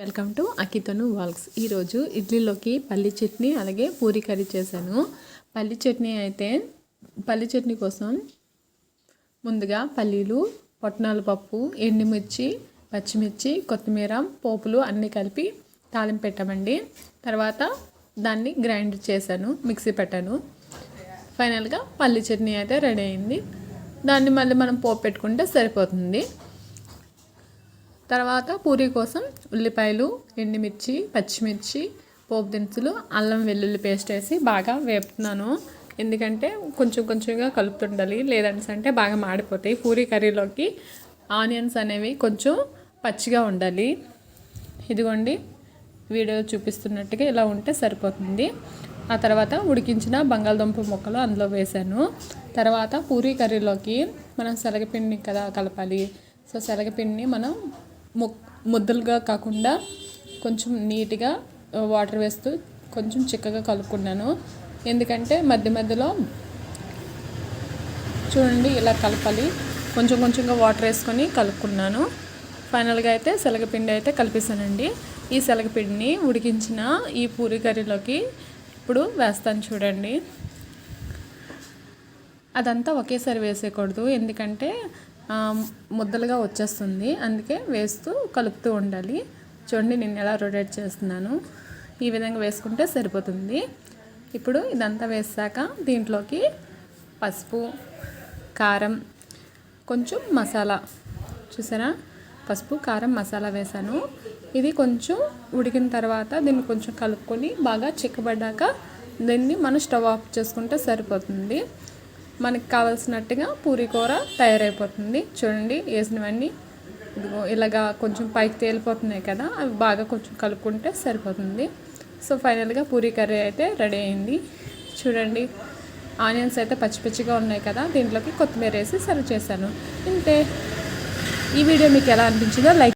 Welcome to అకితను వాల్క్స్. ఈరోజు ఇడ్లీలోకి పల్లి చట్నీ అలాగే పూరి కర్రీ చేశాను. పల్లి చట్నీ అయితే పల్లి చట్నీ కోసం ముందుగా పల్లీలు పొట్నాల పప్పు ఎండుమిర్చి పచ్చిమిర్చి కొత్తిమీర పోపులు అన్నీ కలిపి తాలింపు పెట్టామండి. తర్వాత దాన్ని గ్రైండ్ చేశాను మిక్సీ పెట్టాను. ఫైనల్గా పల్లి చట్నీ అయితే రెడీ అయింది. దాన్ని మళ్ళీ మనం పోపు పెట్టుకుంటే సరిపోతుంది. తర్వాత పూరీ కోసం ఉల్లిపాయలు ఎండుమిర్చి పచ్చిమిర్చి పోపు దినుసులు అల్లం వెల్లుల్లి పేస్ట్ వేసి బాగా వేపుతున్నాను. ఎందుకంటే కొంచెం కొంచెంగా కలుపుతుండాలి. లేదంటే అంటే బాగా మాడిపోతాయి. పూరీ కర్రీలోకి ఆనియన్స్ అనేవి కొంచెం పచ్చిగా ఉండాలి. ఇదిగోండి వీడియో చూపిస్తున్నట్టుగా ఇలా ఉంటే సరిపోతుంది. ఆ తర్వాత ఉడికించిన బంగాళదుంప ముక్కలు అందులో వేసాను తర్వాత పూరీ కర్రీలోకి మనం శనగపిండిని కదా కలపాలి. సో శనగపిండిని మనం మొ ముద్దలుగా కాకుండా కొంచెం నీట్గా వాటర్ వేస్తూ కొంచెం చిక్కగా కలుపుకున్నాను. ఎందుకంటే మధ్య మధ్యలో చూడండి ఇలా కలపాలి. కొంచెం కొంచెంగా వాటర్ వేసుకొని కలుపుకున్నాను. ఫైనల్గా అయితే శనగపిండి అయితే కలిపేసానండి ఈ శనగపిండిని ఉడికించిన ఈ పూరి కర్రీలోకి ఇప్పుడు వేస్తాను చూడండి. అదంతా ఒకేసారి వేసేయకూడదు. ఎందుకంటే ముద్దలుగా వచ్చేస్తుంది. అందుకే వేస్తూ కలుపుతూ ఉండాలి. చూడండి నేను ఎలా రొటేట్ చేస్తున్నాను. ఈ విధంగా వేసుకుంటే సరిపోతుంది. ఇప్పుడు ఇదంతా వేసాక దీంట్లోకి పసుపు కారం కొంచెం మసాలా. చూసారా? పసుపు కారం మసాలా వేసాను. ఇది కొంచెం ఉడికిన తర్వాత దీన్ని కొంచెం కలుపుకొని బాగా చిక్కబడ్డాక దీన్ని మనం స్టవ్ ఆఫ్ చేసుకుంటే సరిపోతుంది. మనకి కావాల్సినట్టుగా పూరి కూర తయారైపోతుంది. చూడండి వేసినవన్నీ ఇదిగో ఇలాగా కొంచెం పైకి తేలిపోతున్నాయి కదా అవి బాగా కొంచెం కలుపుకుంటే సరిపోతుంది. సో ఫైనల్గా పూరి కర్రీ అయితే రెడీ అయింది. చూడండి ఆనియన్స్ అయితే పచ్చి పచ్చిగా ఉన్నాయి కదా దీంట్లోకి కొత్తిమీర వేసి సర్వ్ చేశాను. ఇంతే. ఈ వీడియో మీకు ఎలా అనిపించిందో లైక్